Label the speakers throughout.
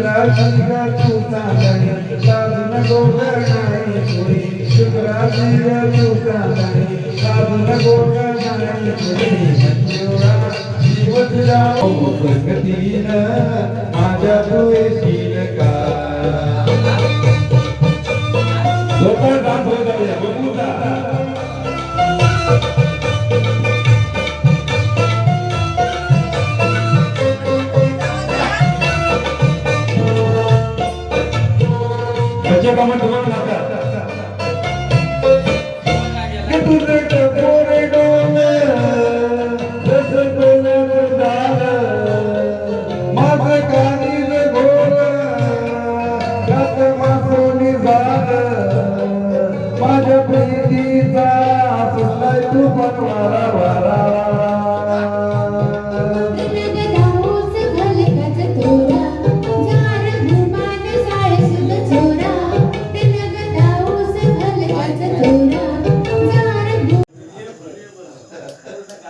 Speaker 1: शुक्राची तू चांदणी साधून गोगणाई पुरी शुक्राची तू चांदणी साधून गोगणाई पुरी मंजुळा प्रगतीन माझ्या का बघू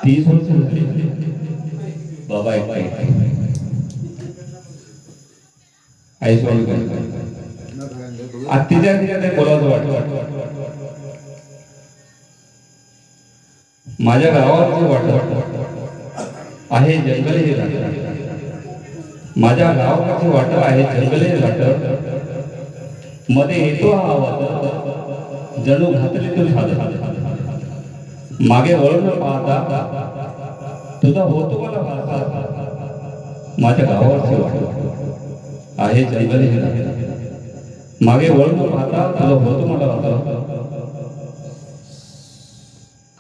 Speaker 2: तीस वर्ष झाली बाबा एक आई स्वामी माझ्या गावात जे वाटत आहे जंगले हे लाट माझ्या गावात जे वाटत आहे जंगले हे लाटमध्ये येतो हा आवाज. जणू घातली तो झालं. मागे वळून पाहता तुझा होतो मला पाहता माझ्या गावावरची वाटत आहे जंगले हे लाट. मागे वळून पाहता तुझा होतो मला वाटत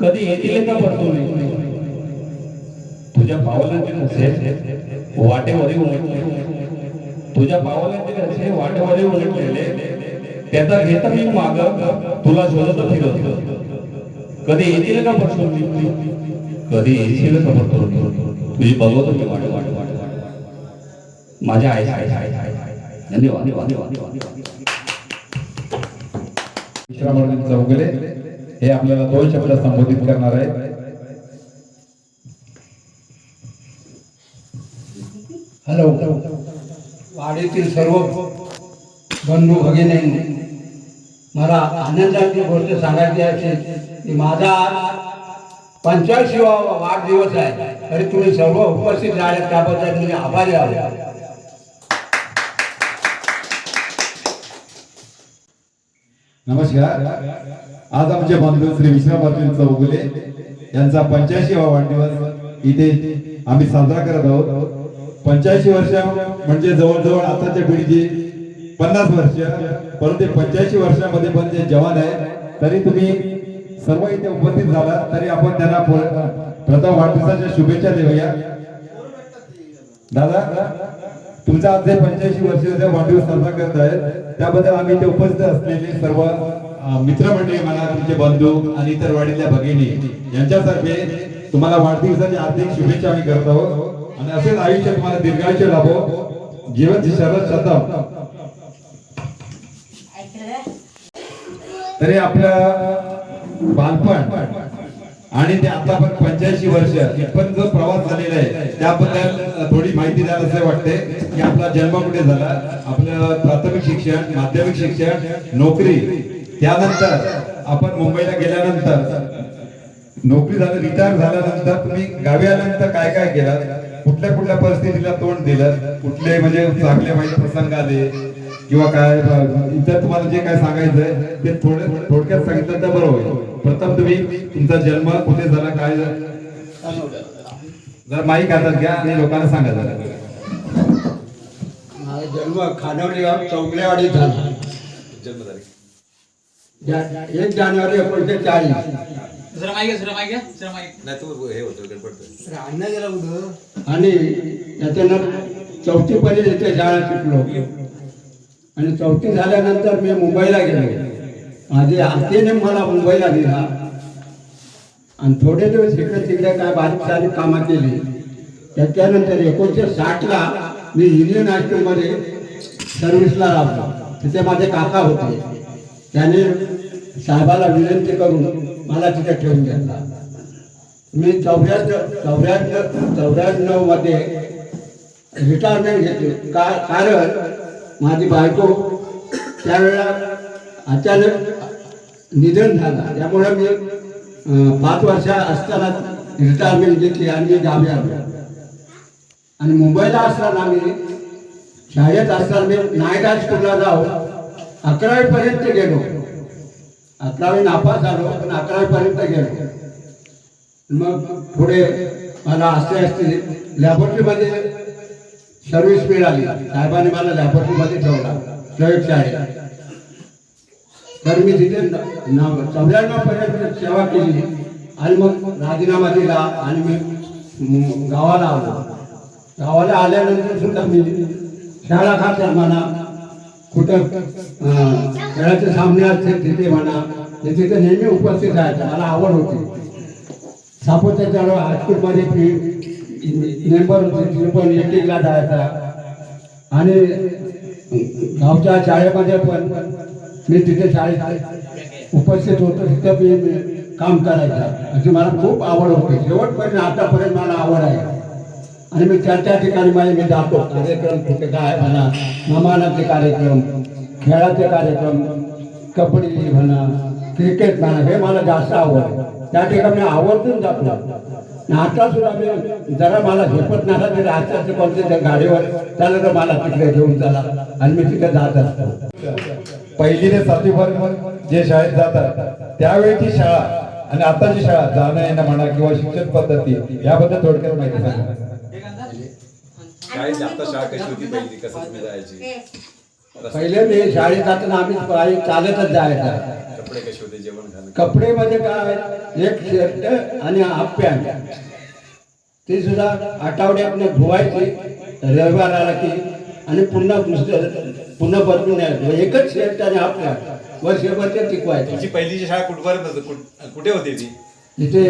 Speaker 2: कधी येतील का पडतो मी तुझ्या पावलांचे कसे वाटेवरी उमटले तुझ्या पावलांचे कसे वाटेवरी उमटलेले. त्याचा घेता मी माग तुला शोधत फिरत. कधी येतील का पडतो मी कधी येशील का पडतो तुझी बघतो मी वाट वाट वाट माझ्या आई आई आई आई धन्यवाद. धन्यवाद धन्यवाद धन्यवाद
Speaker 1: चौगले. हे आपल्याला दोन शब्द संबोधित करणार आहे
Speaker 3: हॅलो. वाडीतील सर्व बंधू भगिनी मला आनंदाची गोष्ट सांगायची असेल की माझा पंच्याऐंशीवा वाढदिवस आहे. तरी तुम्ही सर्व उपस्थित झाले त्याबद्दल तुम्ही आभारी आहे.
Speaker 1: नमस्कार. आज आमचे बांधव श्री विश्राम अर्जुन चौगुले यांचा पंच्याऐंशी वाढदिवस. इथे आम्ही साजरा करत आहोत. पंच्याऐंशी वर्ष म्हणजे जवळजवळ आताच्या पिढीची पन्नास वर्ष. परंतु पंच्याऐंशी वर्षामध्ये पण जे जवान आहे तरी तुम्ही सर्व इथे उपस्थित झाला तरी आपण त्यांना प्रथम वाढदिवसाच्या शुभेच्छा देऊया. दादा? तुमचा आज जे पंच्याऐंशी वर्षाचा वाढदिवस साजरा करत आहे त्याबद्दल आम्ही इथे उपस्थित असलेले सर्व मित्रमंडळी म्हणा तुमचे बंधू आणि इतर वाडीतल्या भगिनी यांच्यातर्फे तुम्हाला वाढदिवसाच्या हार्दिक शुभेच्छा आम्ही करत आहोत. आणि असेच आयुष्य तुम्हाला दीर्घायुष्य लाभो. जीवन शरद शतम तरी आपलं बालपण आणि ते आता पण पंच्याऐंशी वर्ष इथपर्यंत जो प्रवास झालेला आहे त्याबद्दल थोडी माहिती द्यायला असे वाटते की आपला जन्म कुठे झाला? आपलं प्राथमिक शिक्षण माध्यमिक शिक्षण नोकरी. त्यानंतर आपण मुंबईला गेल्यानंतर नोकरी झाली रिटायर झाल्यानंतर तुम्ही गावी आल्यानंतर काय काय केलं? कुठल्या कुठल्या परिस्थितीला तोंड दिलं? कुठले म्हणजे चांगले वाईट प्रसंग आले? किंवा काय इतर तुम्हाला जे काय सांगायचंय ते थोडे थोडक्यात सांगितलं तर बरं होईल. प्रथम तुम्ही तुमचा जन्म कुठे झाला काय झालं? जरा माईक हातात घ्या आणि लोकांना सांगा जरा.
Speaker 3: माझा जन्म खानवली गाव चौगलेवाडीत झाला. जा- एक जानेवारी एकोणीसशे चाळीस. आणि त्याच्यानंतर चौथी पर्यंत इथे शाळा शिकलो. आणि चौथी झाल्यानंतर मी मुंबईला गेलो. माझे आतेने मला मुंबईला दिला. आणि थोडे दिवस इकडे तिकडे काय बारीक सारीक कामं केली. त्याच्यानंतर एकोणीसशे साठला मी इंडियन हायस्कूलमध्ये सर्व्हिसला राहतो तिथे माझे काका होते. त्याने साहेबाला विनंती करून मला तिथे ठेवून घेतला. मी चौऱ्याण्णव चौऱ्याण्णव चौऱ्याण्णवमध्ये रिटायरमेंट घेतली. का कारण माझी बायको त्यावेळेला अचानक निधन झालं. त्यामुळे मी पाच वर्ष असताना रिटायरमेंट घेतली आणि मी गावी आलो. आणि मुंबईला असताना मी शाळेत असताना मी नाईट स्कूलला जाऊ अकरावीपर्यंत गेलो. अकरावी नापास झालो पण अकरावीपर्यंत गेलो. मग पुढे मला असते असते लॅबोरेटरीमध्ये सर्व्हिस मिळाली. साहेबांनी मला लॅबोरेटरीमध्ये ठेवला. प्रयोगशाळेत तर मी तिथे चौऱ्याण्णव पर्यंत सेवा केली. आणि मग राजीनामा दिला आणि मी गावाला आलो. गावाला आल्यानंतर सुद्धा मी शाळा खात्यात म्हणा कुठं खेळाचे सामने असते तिथे म्हणा ते तिथे नेहमी उपस्थित राहायचं. मला आवड होती. सापोत्याच्या हायस्कूलमध्ये मी मेंबर होते तिथे पण जायचा. आणि गावच्या शाळेमध्ये पण मी तिथे शाळेत उपस्थित होतो. तिथं मी मी काम करायचं. अशी मला खूप आवड होती. शेवटपर्यंत आतापर्यंत मला आवड आहे. आणि मी त्या त्या ठिकाणी माझे मी जातो. कार्यक्रम कुठे काय म्हणा नमानाचे कार्यक्रम खेळाचे कार्यक्रम कबड्डी म्हणा क्रिकेट म्हणा हे मला जास्त आवड. त्या ठिकाणी मी आवर्जून जातो. आता सुद्धा मी जरा मला झेपत नाही. तरी आजच्या कोणत्या त्या गाडीवर त्याला तर मला तिकडे घेऊन चला. आणि मी तिकडे जात असतो.
Speaker 4: पहिली ते सातवी पर्यंत जे शाळेत जातात त्यावेळेची शाळा आणि आताची शाळा जाणं येणं म्हणा किंवा शिक्षण पद्धती याबद्दल थोडक्यात माहिती सांगा.
Speaker 1: काय आता शाळा कशी होती पहिली? कसं जायची?
Speaker 3: पहिले मी शाळेत जाताना आम्ही पायी चालतच जायचा.
Speaker 1: कपडे कसे होते? जेवण
Speaker 3: कपडे म्हणजे काय? एक शर्ट आणि हाफ पॅन्ट ती सुद्धा आठवड्यातनं धुवायची रविवार आला की आणि पुन्हा दुसरं पुन्हा बदलून यायचं एकच शर्ट आणि हाफ पॅन्ट वर्षभर ते टिकवायचं.
Speaker 1: तुमची पहिलीची शाळा कुठपर्यंत होती? कुठ- कुठे होती ती?
Speaker 3: तिथे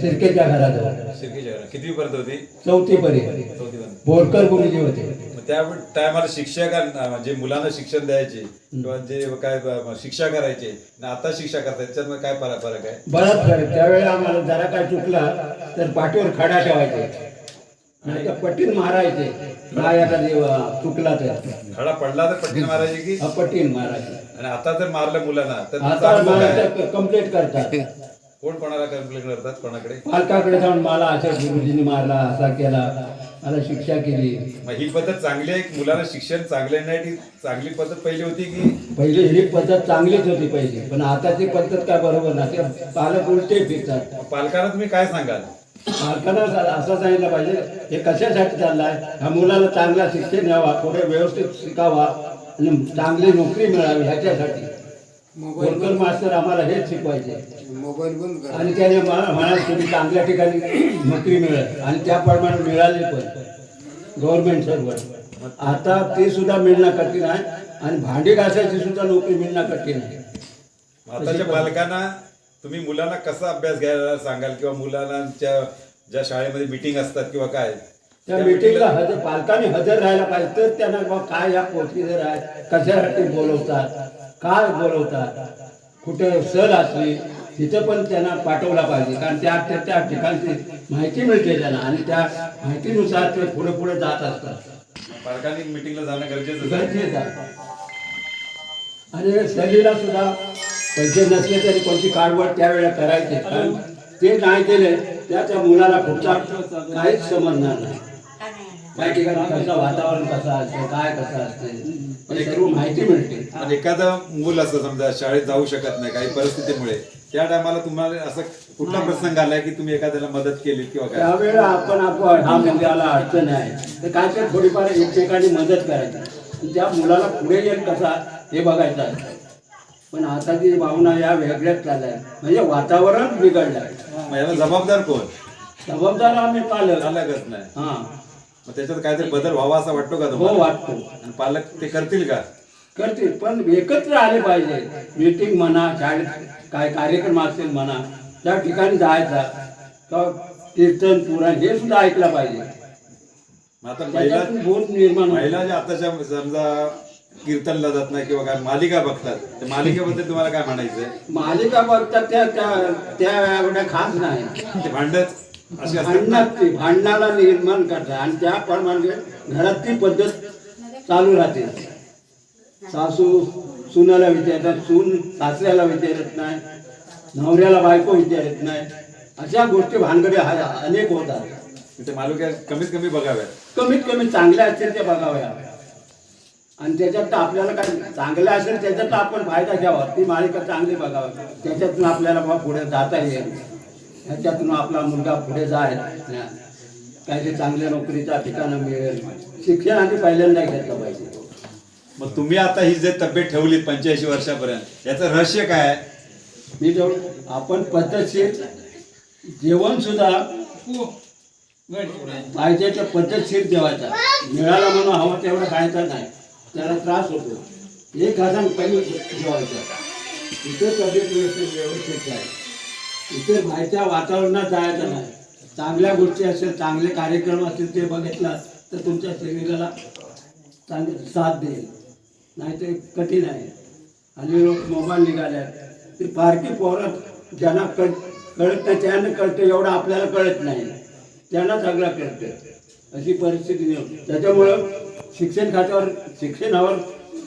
Speaker 3: शिरकेच्या घरात
Speaker 1: शिर्केच्या घरात. कितवी पर्यंत होती?
Speaker 3: चौथी पर्यंत बोरकर गुरुजी होते.
Speaker 1: त्या टायमाला शिक्षक जे मुलांना शिक्षण द्यायचे किंवा जे काय शिक्षा करायचे आणि आता शिक्षा करतात त्याच्यात काय फरक फरक आहे?
Speaker 3: बराच फरक त्यावेळेला आम्हाला जरा काय चुकला तर पाठीवर खडा ठेवायचे. नाही तर पट्टीन मारायचे. काय एखादी चुकला तर.
Speaker 1: खडा पडला तर पट्टीने मारायचे की?
Speaker 3: हा, पट्टीन मारायचे.
Speaker 1: आणि आता जर मारलं मुलांना तर काय
Speaker 3: कंप्लेंट करतात.
Speaker 1: कोण कोणाला कंप्लेंट करतात? कोणाकडे?
Speaker 3: पालकाकडे जाऊन मला अशा गुरुजीने मारला असा केला. मला शिक्षा केली.
Speaker 1: मग ही पद्धत चांगली आहे की मुलांना शिक्षण चांगले नाही? ती चांगली पद्धत पहिली होती की?
Speaker 3: पहिली ही पद्धत चांगलीच होती पहिली. पण आताची पद्धत काय बरोबर ना ते पालक उलटे फिरतात.
Speaker 1: पालकांना तुम्ही काय सांगाल?
Speaker 3: पालकांना असं सांगितलं पाहिजे. हे कशासाठी चाललाय? ह्या मुलाला चांगला शिक्षण यावा पुढे व्यवस्थित शिकावा आणि चांगली नोकरी मिळावी ह्याच्यासाठी. वर्कर मास्तर आम्हाला हेच शिकवायचे. आणि त्याने म्हणाल तुम्ही चांगल्या ठिकाणी नोकरी मिळेल आणि त्याप्रमाणे मिळाली पण. गव्हर्नमेंट सर्व आता ते सुद्धा मिळणं कठीण आहे आणि भांडी घासायची सुद्धा नोकरी मिळणं कठीण आहे.
Speaker 1: आताच्या पालकांना तुम्ही मुलांना कसा अभ्यास घ्यायला सांगाल किंवा मुलांच्या ज्या शाळेमध्ये मिटिंग असतात किंवा काय?
Speaker 3: त्या मिटिंगला हजर पालकांनी हजर राहायला पाहिजे तर त्यांना काय या प्रोसिजर आहे कशासाठी बोलवतात? काय बोलवतात कुठे सहल असली तिथं पण त्यांना पाठवला पाहिजे. कारण त्या त्या- त्या ठिकाणची माहिती मिळते त्यांना आणि त्या माहितीनुसार ते पुढे पुढे जात असतात.
Speaker 1: पालकांनी मिटिंगला जाणं गरजेचं
Speaker 3: गरजेचं आहे. आणि सहलीला सुद्धा पैसे नसले तरी कोणती काळवड त्यावेळेला करायचे. कारण ते नाही केले त्याच्या मुलाला पुढचा काहीच समजणार नाही. त्या ठिकाणी कसं वातावरण कसं असते काय कसं असते? हे सर्व माहिती मिळते.
Speaker 1: आणि एखादं मूल असं समजा शाळेत जाऊ शकत नाही काही परिस्थितीमुळे त्या टायमाला तुम्हाला असं कुठला प्रसंग आलाय की तुम्ही एखाद्याला मदत केली किंवा काय?
Speaker 3: त्यावेळेला आपण आपण हा मुलाला अडचण आहे. तर काय तर थोडीफार एकमेकांनी मदत करायची. त्या मुलाला पुढे येईल कसा हे बघायचं आहे पण आताची भावना या वेगळ्याच चालल्या आहेत. म्हणजे वातावरण बिघडलं आहे
Speaker 1: मग याला जबाबदार कोण?
Speaker 3: जबाबदार आम्ही पालक.
Speaker 1: पालकच नाही.
Speaker 3: हा.
Speaker 1: मग त्याच्यात काहीतरी बदल व्हावा असा वाटतो का
Speaker 3: हो
Speaker 1: तुम्हाला
Speaker 3: वाटतो.
Speaker 1: आणि पालक ते करतील का?
Speaker 3: करतील पण एकत्र आले पाहिजे. मीटिंग म्हणा शाळेत काय कार्यक्रम असतील म्हणा त्या ठिकाणी जायचा कीर्तन पुराण हे सुद्धा ऐकलं पाहिजे.
Speaker 1: मग आता महिला
Speaker 3: त्याच्यातून बोध निर्माण.
Speaker 1: महिला ज्या आताच्या समजा
Speaker 5: कीर्तनला जात नाही किंवा काय मालिका बघतात त्या मालिकेबद्दल तुम्हाला काय म्हणायचं आहे
Speaker 3: मालिका बघतात त्या त्या त्या एवढ्या खास नाही.
Speaker 5: ते भांडत?
Speaker 3: भांडणात ती भांडणाला निर्माण करतात. आणि त्याप्रमाणे घरात ती पद्धत चालू राहते. सासू सुनाला विचारतात सून सासऱ्याला विचारत नाही नवऱ्याला बायको विचारत नाही. अशा गोष्टी भानगडी हा- अनेक होतात.
Speaker 5: ते मालिका कमीत कमी बघाव्यात.
Speaker 3: कमीत कमी चांगल्या असतील ते बघाव्या. आणि त्याच्यात तर आपल्याला काय चांगलं असेल त्याच्यात आपण फायदा घ्यावा. ती मालिका चांगली बघावी. त्याच्यातून आपल्याला बा पुढे जाता येईल. ह्याच्यातून आपला मुलगा पुढे जाईल. काहीतरी चांगल्या नोकरीच्या ठिकाणं मिळेल. शिक्षण आधी पहिल्यांदा घेतलं पाहिजे.
Speaker 5: मग तुम्ही आता ही जे तब्येत ठेवली पंच्याऐंशी वर्षापर्यंत याचं रहस्य काय आहे?
Speaker 3: मी जेवढं आपण पद्धतशीर जेवण सुद्धा पाहिजे त्या पद्धतशीर जेवायचा. मिळाला म्हणून हवा तेवढं खायचा नाही. त्याला त्रास होतो. एक घासान कमी जेवायचा. इथे तब्येत व्यवस्थित व्यवस्थित आहे. इथे बाहेरच्या वातावरणात जायचं नाही. चांगल्या गोष्टी असेल चांगले कार्यक्रम असतील ते बघितला तर तुमच्या शरीराला चांगली साथ देईल. नाही ते कठीण आहे. आणि लोक मोबाईल निघाले. ते बारकी पोरं ज्यांना कळ कळत नाही त्यांना कळतं एवढं आपल्याला कळत नाही. त्यांना सगळं कळतं. अशी परिस्थिती त्याच्यामुळं शिक्षण खात्यावर शिक्षणावर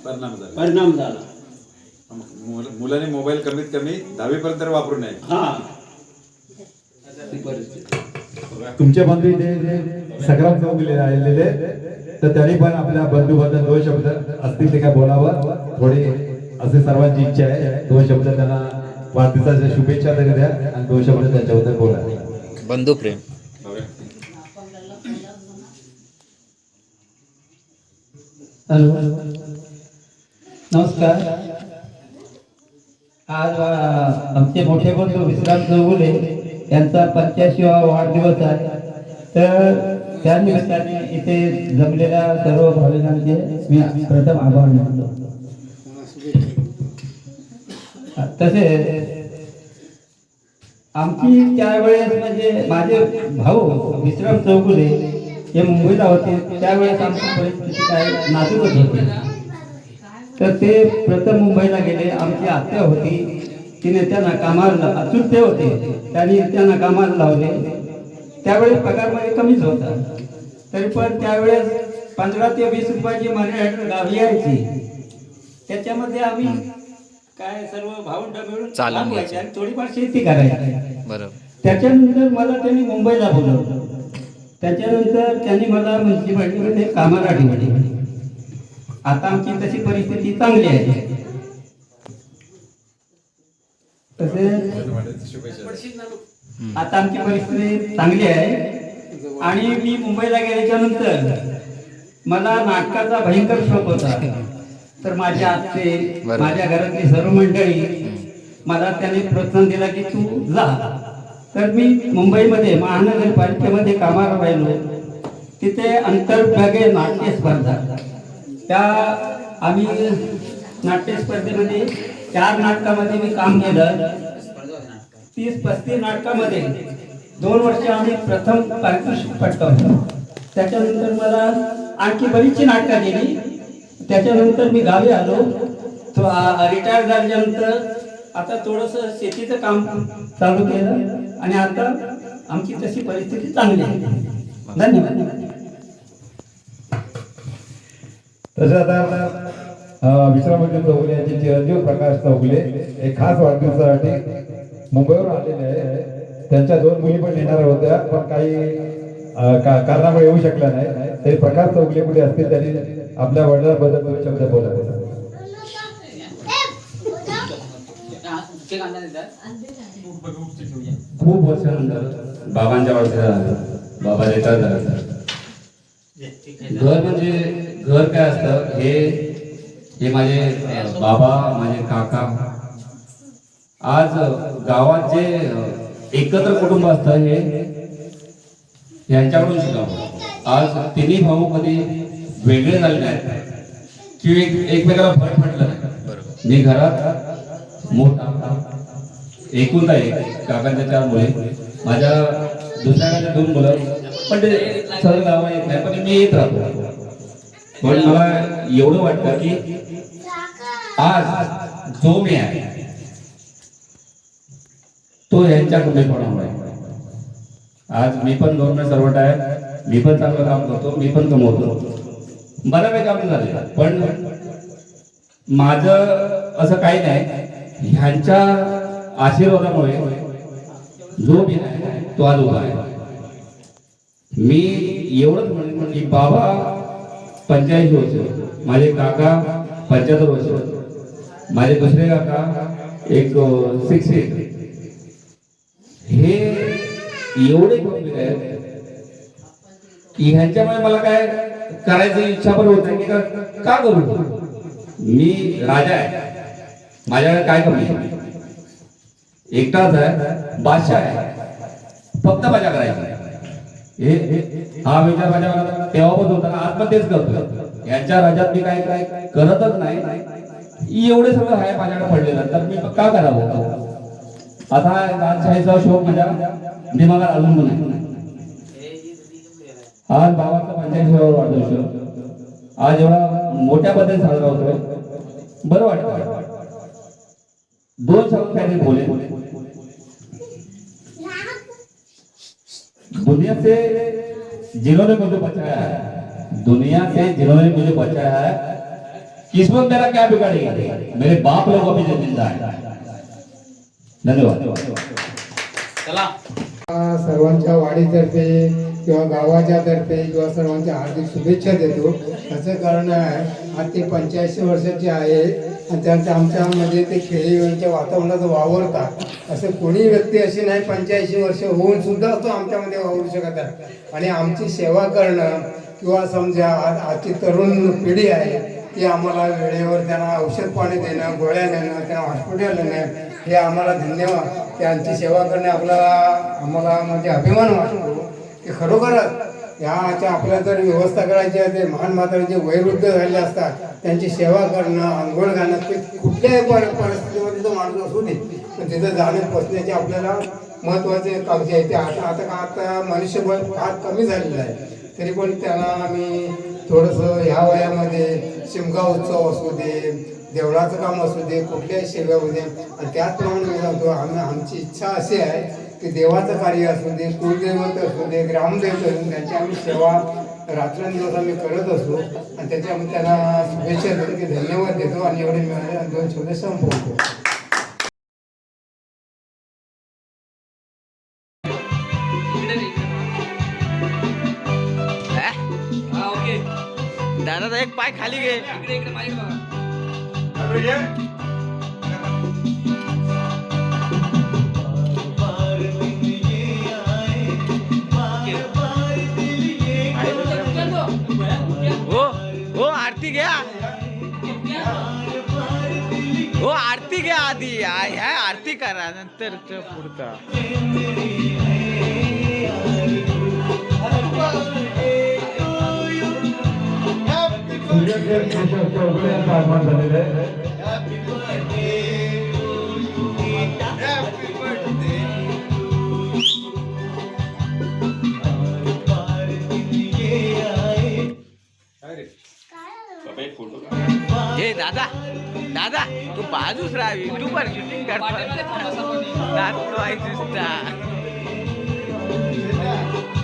Speaker 5: परिणाम झाला.
Speaker 3: परिणाम झाला.
Speaker 5: मुलांनी मोबाईल कमीत कमी दहावीपर्यंत तरी वापरू नये.
Speaker 3: हा. ती परिस्थिती.
Speaker 1: तुमचे बंधू इथे संग्राम चौगले आलेले तर त्यांनी पण आपल्या बंधूबद्दल दोन शब्द असतील ते काय बोलावं. थोडी असे सर्वांची इच्छा आहे. दोन शब्द त्यांना वाढदिवसाच्या शुभेच्छा तरी द्या आणि दोन शब्द त्यांच्याबद्दल बोला.
Speaker 6: बंधुप्रेम
Speaker 7: हॅलो. नमस्कार. आज आमचे मोठे बंधू विश्राम चौगुले यांचा पंच्याऐंशीवा वाढदिवस आहे. तर त्या निमित्ताने इथे जमलेल्या सर्व भाविकांचे मी प्रथम आभार मानतो. तसे आमची त्यावेळेस म्हणजे माझे भाऊ विश्राम चौगुले हे मुंबईला होते. त्यावेळेस आमची परिस्थिती काय नाजूकच होती. तर ते प्रथम मुंबईला गेले. आमची आत्या होती. तिने त्यांना कामाला अचूक ते होते. त्यांनी त्यांना कामाला लावले. त्यावेळेस पगारमध्ये कमीच होता. तरी पण त्यावेळेस पंधरा ते वीस रुपयाची मर्यादा गावी यायची. त्याच्यामध्ये आम्ही काय सर्व भावंड मिळून आणि थोडीफार शेती करायची.
Speaker 6: बरोबर.
Speaker 7: त्याच्यानंतर मला त्यांनी मुंबईला बोलवलं. त्याच्यानंतर त्यांनी मला म्युन्सिपाल्टीमध्ये कामाला ठेवले आता आमची तशी परिस्थिती चांगली आहे. आता आमची परिस्थिती चांगली आहे. आणि मी मुंबईला गेल्याच्यानंतर मला नाटकाचा भयंकर शौक होता. तर माझ्या आजचे. माझ्या घरातली सर्व मंडळी मला त्याने प्रोत्साहन दिला की तू जा. तर मी मुंबईमध्ये महानगरपालिकेमध्ये कामाला राहिलो. तिथे अंतर्भागे नाट्य स्पर्धा त्या आम्ही नाट्य स्पर्धेमध्ये चार नाटकामध्ये मी काम केलं. तीस पस्तीस नाटकामध्ये दोन वर्ष आम्ही प्रथम पारितोषिक पटकावलं. त्याच्यानंतर मला आणखी बरीचशी नाटकं दिली त्याच्यानंतर मी गावी आलो. तो रिटायर झाल्यानंतर आता थोडंसं शेतीचं काम चालू केलं. आणि आता आमची तशी परिस्थिती चांगली आहे. धन्यवाद.
Speaker 1: तसे आता विश्रामजी चौगुले यांचे चिरंजीव प्रकाश चौगुले एक खास वाढदिवसासाठी मुंबईवरून आलेले आहे. त्यांच्या दोन मुली पण येणार होत्या पण काही कारणामुळे येऊ शकल्या नाही तरी प्रकाश चौगुले कुठे असतील त्यांनी आपल्या वडिलांबद्दल दोन शब्द बोला
Speaker 8: देतात
Speaker 2: खूप वर्षानंतर बाबांच्या वाढदिवसाला बाबा रिटायर झाला घर म्हणजे घर काय असतं? हे हे माझे बाबा माझे काका. आज गावात जे एकत्र कुटुंब असतं हे यांच्याकडून शिकावं आज तिन्ही भाऊ कधी वेगळे झाले नाहीत. किंवा एक एकमेकाला फरक पडलं नाही. मी घरात मोठा एकूण एक काकांच्या चार मुले माझ्या दुसऱ्या दोन मुलं. पण ते सहज गावा येत नाही. पण मी येत राहतो. पण मला एवढं वाटतं की आज जो मी आहे तो यांच्या कमीपणामुळे आज मी पण गव्हर्नमेंट सर्वंट आहे मी पण चांगलं काम करतो मी पण कमवतो. बऱ्यापैकी काम झाले पण माझं असं काही नाही ह्यांच्या आशीर्वादामुळे जो मी आहे तो आज उभा आहे. मी एवढंच म्हणेन म्हणजे बाबा पंच्याऐंशी वर्ष. माझे काका पंच्याहत्तर वर्ष. माझे दुसरे काका एक सिक्स्टी हे एवढे गंभीर आहेत की ह्यांच्यामुळे मला काय करायची इच्छा पण होत नाही. की का- करू? मी राजा आहे. माझ्याकडे काय कमी एकटाच आहे बादशाह आहे. फक्त माझ्या करायचं आहे. हे हा विचार माझ्या तेव्हापासून होता आज पण तेच करतो यांच्या राज्यात मी काय काय करतच नाही. एवढे सगळं आहे माझ्याकडे पडलेलं. तर मी का करावं? आता राजशाहीचा शोक माझ्या दिमागात अजून पण आज बाबाचा पंच्याऐंशी वाढदिवस आज एवढा मोठ्या पद्धतीने साजरा होतोय. बरं वाटतं दोन शब्द काहीतरी बोले. दुनिया से जिन्होंने मुझे बचाया है दुनिया से जिन्होंने मुझे बचाया है किस्मत मेरा क्या बिगाड़ेगी? मेरे बाप लोग अभी जो ज़िंदा है। धन्यवाद।
Speaker 8: चला
Speaker 6: सर्वांच्या वाडीतर्फे किंवा गावाच्या तर्फे किंवा सर्वांच्या हार्दिक शुभेच्छा देतो. त्याचं कारण आहे आज ते पंच्याऐंशी वर्षाचे आहे आणि त्यांच्या आमच्यामध्ये ते खेळीच्या वातावरणात वावरतात असं कोणी व्यक्ती अशी नाही पंच्याऐंशी वर्ष होऊन सुद्धा तो आमच्यामध्ये वावरू शकत आहे आणि आमची सेवा करणं किंवा समजा आज आजची तरुण पिढी आहे ती आम्हाला वेळेवर त्यांना औषध पाणी देणं गोळ्या देणं त्यांना हॉस्पिटल देणं हे आम्हाला धन्यवाद. त्यांची सेवा करणे आपल्याला आम्हाला म्हणजे अभिमान वाटतो. की खरोखरच ह्याच्या आपल्या जर व्यवस्था करायची असेल महान म्हातारे जे वयोवृद्ध झालेले असतात त्यांची सेवा करणं आंघोळ घालणं ते कुठल्याही पर- परिस्थितीमध्ये तो माणूस असू दे पण तिथं जाणं बसण्याचे आपल्याला महत्त्वाचे काळजी आहे. ते आता आता का आता मनुष्यबळ फार कमी झालेलं आहे. तरी पण त्यांना आम्ही थोडंसं ह्या वयामध्ये शिमगा उत्सव असू दे देवळाचं काम असू दे कुठल्याही सेवेमध्ये आणि त्याचप्रमाणे मी सांगतो आम्ही आमची इच्छा अशी आहे की देवाचं कार्य असू दे कुलदैवत असू दे ग्रामदैवत असू त्यांची आम्ही सेवा रात्रंदिवस आम्ही करत असतो आणि त्याच्या आम्ही त्यांना शुभेच्छा देतो की धन्यवाद देतो आणि एवढे मिळाले दोन शब्द संपवतो.
Speaker 8: हा? ओके.
Speaker 9: दादा एक पाय खाली घे. आधी ह्या आरती करा नंतर पुढचा.
Speaker 1: आगमन झालेलं आहे
Speaker 9: हे दादा दादा. बाजूच राहा युट्यूबवर शूटिंग
Speaker 8: पाठीमागे थांबा सर्वांनी.
Speaker 9: करतो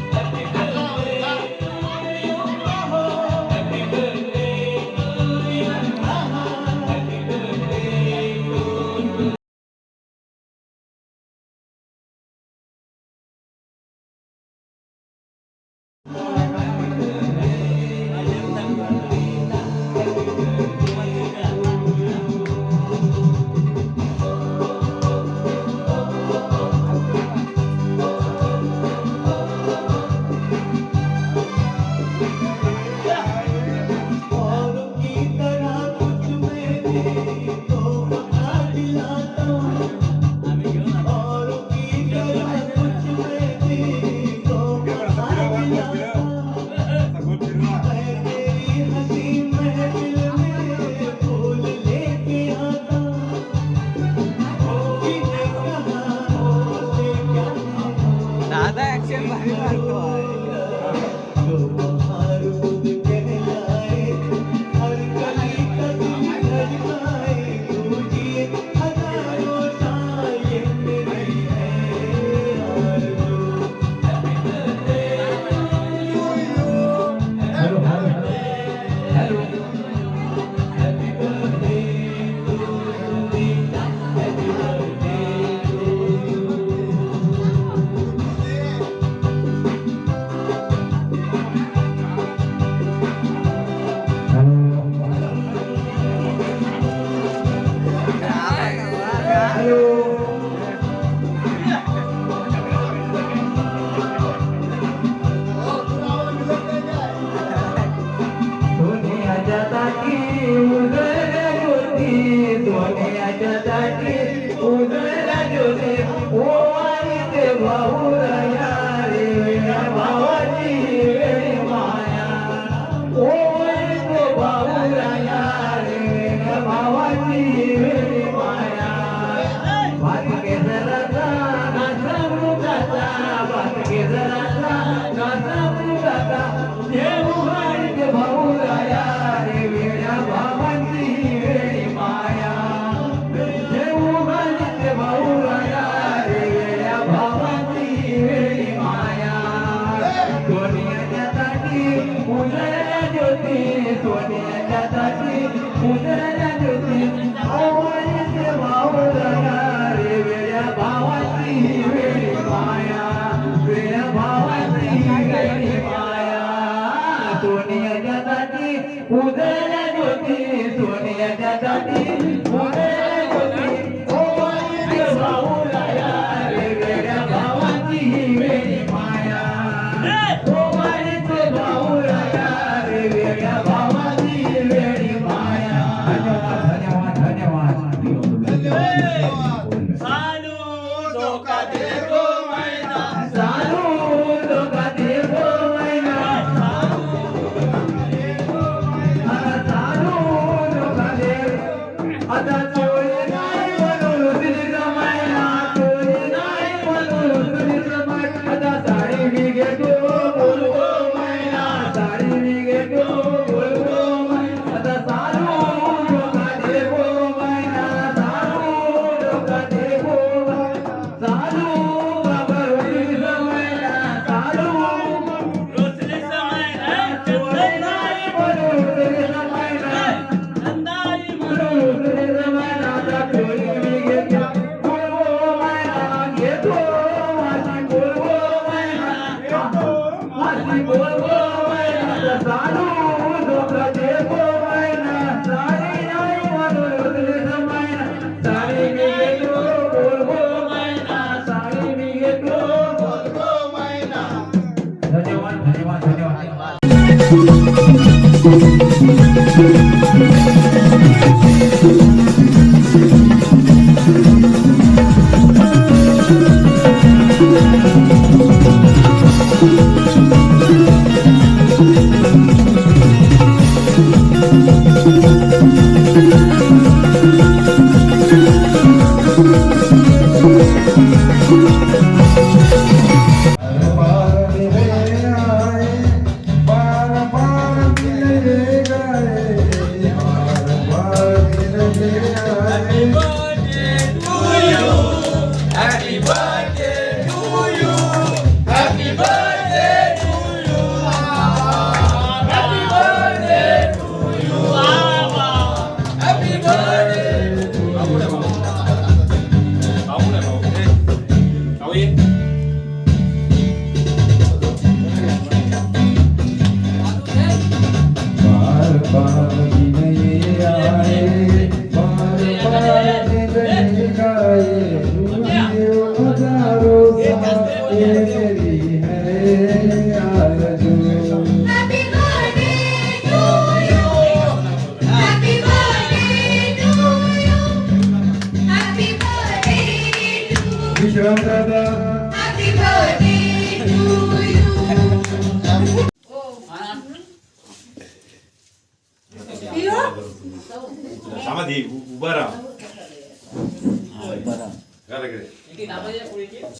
Speaker 7: सोनिया जाती उदराच्या ज्योती
Speaker 5: सोनिया जाती.